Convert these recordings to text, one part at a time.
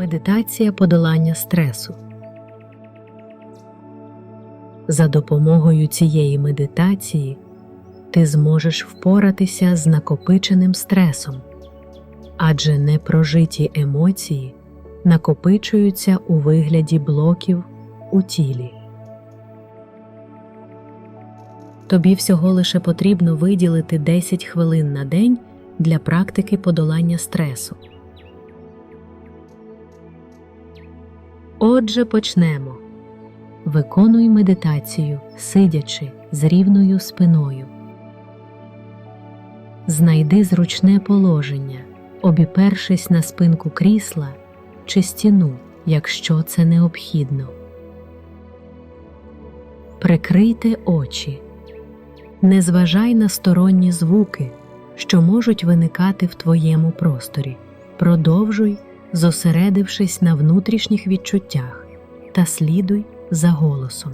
Медитація подолання стресу. За допомогою цієї медитації ти зможеш впоратися з накопиченим стресом, адже непрожиті емоції накопичуються у вигляді блоків у тілі. Тобі всього лише потрібно виділити 10 хвилин на день для практики подолання стресу. Отже, почнемо. Виконуй медитацію, сидячи з рівною спиною. Знайди зручне положення, обіпершись на спинку крісла чи стіну, якщо це необхідно. Прикрийте очі. Не зважай на сторонні звуки, що можуть виникати в твоєму просторі. Продовжуй, зосередившись на внутрішніх відчуттях, та слідуй за голосом.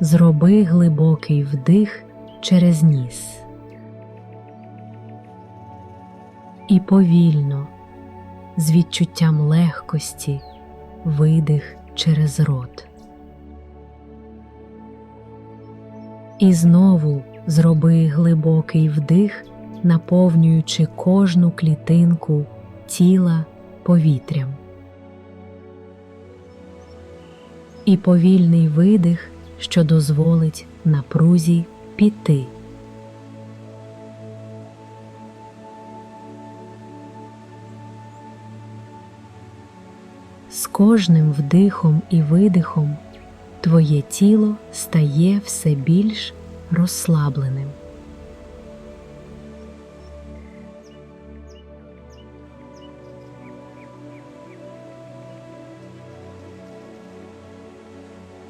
Зроби глибокий вдих через ніс. І повільно, з відчуттям легкості, видих через рот. І знову зроби глибокий вдих, наповнюючи кожну клітинку тіла повітрям. І повільний видих, що дозволить напрузі піти. З кожним вдихом і видихом твоє тіло стає все більш розслабленим.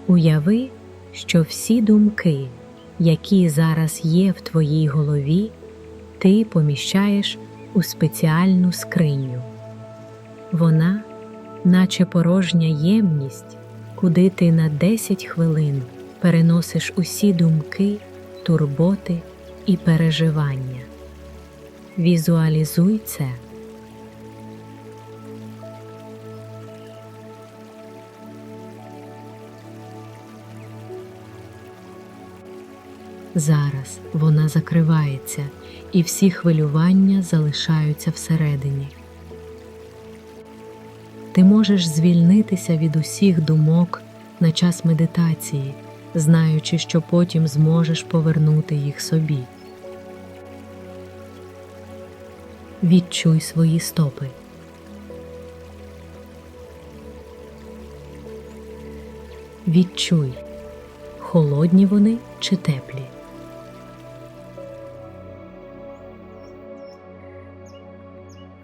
Уяви, що всі думки, які зараз є в твоїй голові, ти поміщаєш у спеціальну скриню. Вона, наче порожня ємність, куди ти на 10 хвилин переносиш усі думки, турботи і переживання. Візуалізуй це. Зараз вона закривається, і всі хвилювання залишаються всередині. Ти можеш звільнитися від усіх думок на час медитації, знаючи, що потім зможеш повернути їх собі. Відчуй свої стопи. Відчуй, холодні вони чи теплі.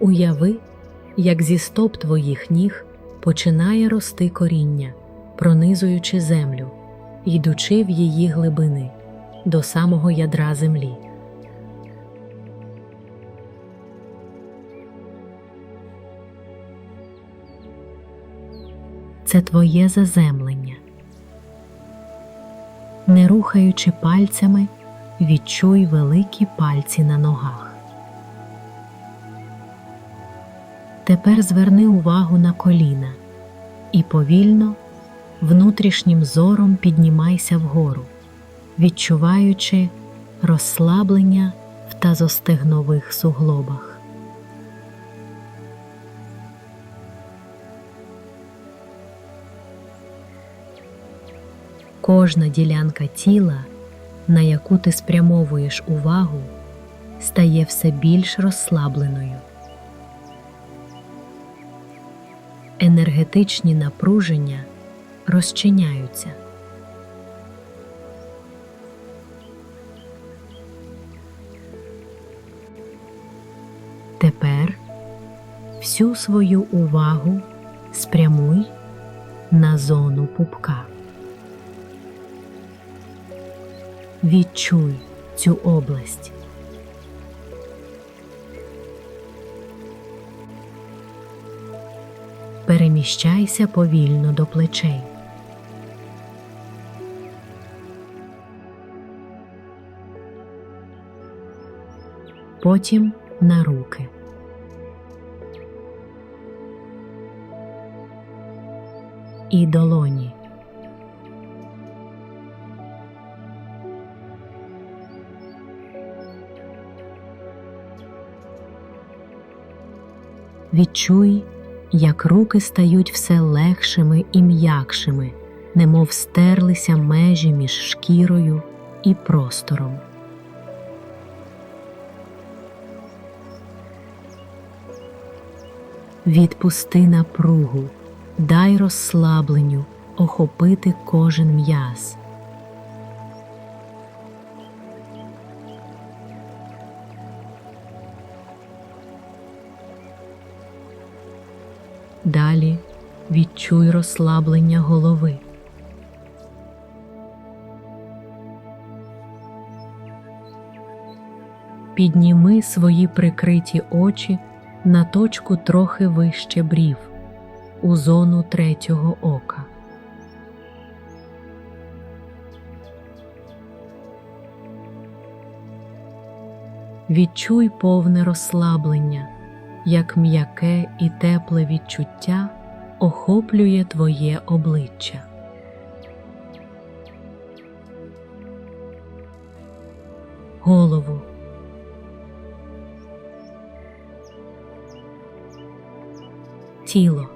Уяви, як зі стоп твоїх ніг починає рости коріння, пронизуючи землю, йдучи в її глибини до самого ядра землі. Це твоє заземлення. Не рухаючи пальцями, відчуй великі пальці на ногах. Тепер зверни увагу на коліна і повільно, внутрішнім зором піднімайся вгору, відчуваючи розслаблення в тазостегнових суглобах. Кожна ділянка тіла, на яку ти спрямовуєш увагу, стає все більш розслабленою. Енергетичні напруження розчиняються. Тепер всю свою увагу спрямуй на зону пупка. Відчуй цю область. переміщайся повільно до плечей. Потім на руки. І долоні. Відчуй як руки стають все легшими і м'якшими, немов стерлися межі між шкірою і простором. Відпусти напругу, дай розслабленню охопити кожен м'яз. Далі відчуй розслаблення голови. Підніми свої прикриті очі на точку трохи вище брів, у зону третього ока. Відчуй повне розслаблення, як м'яке і тепле відчуття охоплює твоє обличчя. Голову. Тіло.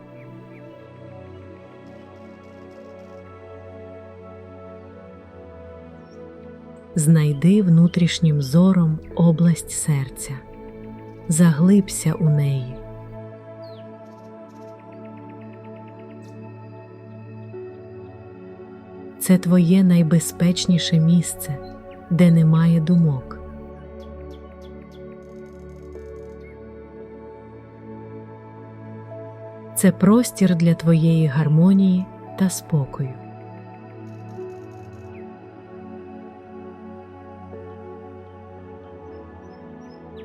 Знайди внутрішнім зором область серця, заглибся у неї. Це твоє найбезпечніше місце, де немає думок. Це простір для твоєї гармонії та спокою.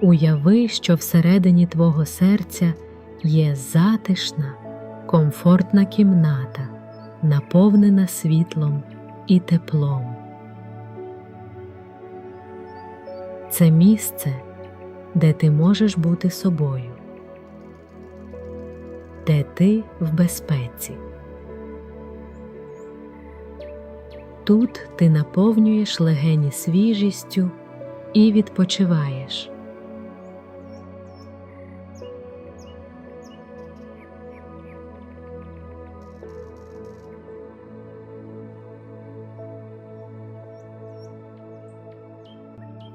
Уяви, що всередині твого серця є затишна, комфортна кімната, наповнена світлом і теплом. Це місце, де ти можеш бути собою, де ти в безпеці. Тут ти наповнюєш легені свіжістю і відпочиваєш.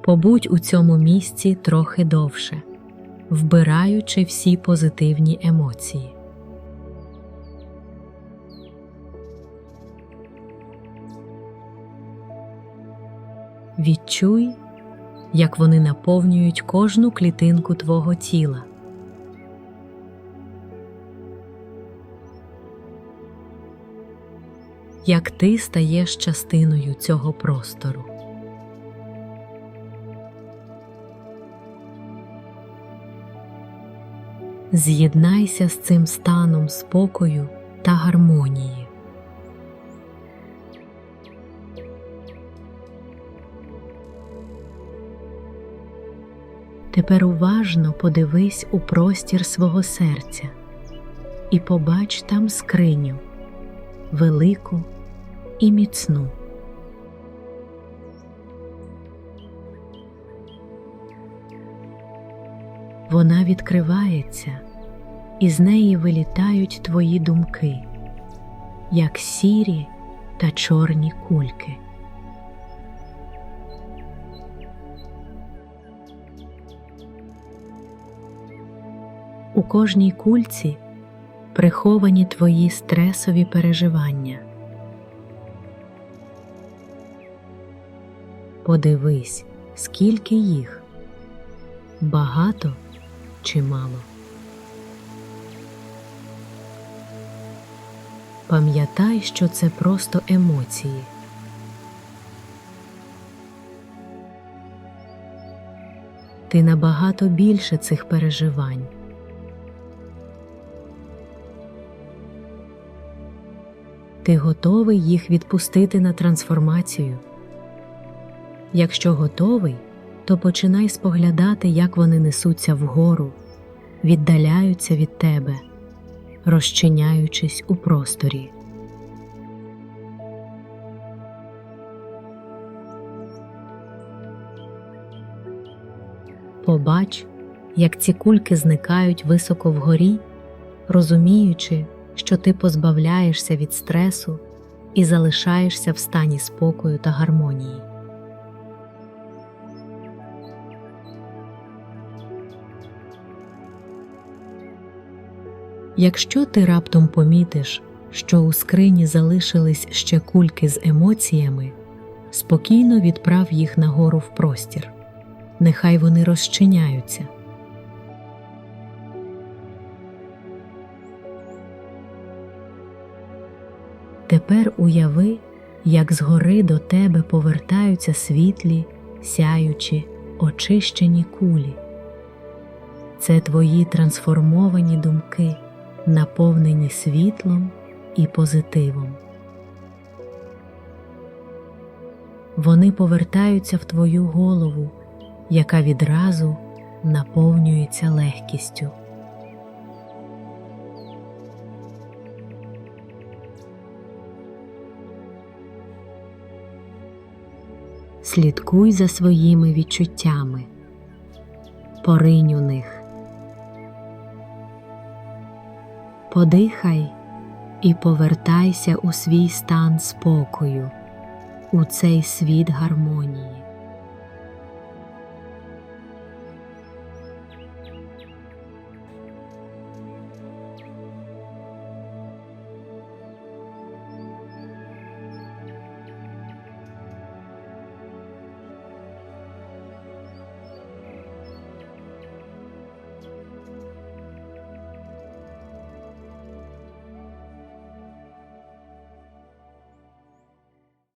Побудь у цьому місці трохи довше, вбираючи всі позитивні емоції. Відчуй, як вони наповнюють кожну клітинку твого тіла. Як ти стаєш частиною цього простору. З'єднайся з цим станом спокою та гармонії. Тепер уважно подивись у простір свого серця і побач там скриню велику і міцну. Вона відкривається, і з неї вилітають твої думки, як сірі та чорні кульки. У кожній кульці приховані твої стресові переживання. Подивись, скільки їх багато чи. Пам'ятай, що це просто емоції. Ти набагато більше цих переживань. Ти готовий їх відпустити на трансформацію. Якщо готовий, то починай споглядати, як вони несуться вгору, віддаляються від тебе, розчиняючись у просторі. Побач, як ці кульки зникають високо вгорі, розуміючи, що ти позбавляєшся від стресу і залишаєшся в стані спокою та гармонії. Якщо ти раптом помітиш, що у скрині залишились ще кульки з емоціями, спокійно відправ їх нагору в простір. Нехай вони розчиняються. Тепер уяви, як згори до тебе повертаються світлі, сяючі, очищені кулі. Це твої трансформовані думки, наповнені світлом і позитивом. Вони повертаються в твою голову, яка відразу наповнюється легкістю. Слідкуй за своїми відчуттями, поринь у них, подихай і повертайся у свій стан спокою, у цей світ гармонії.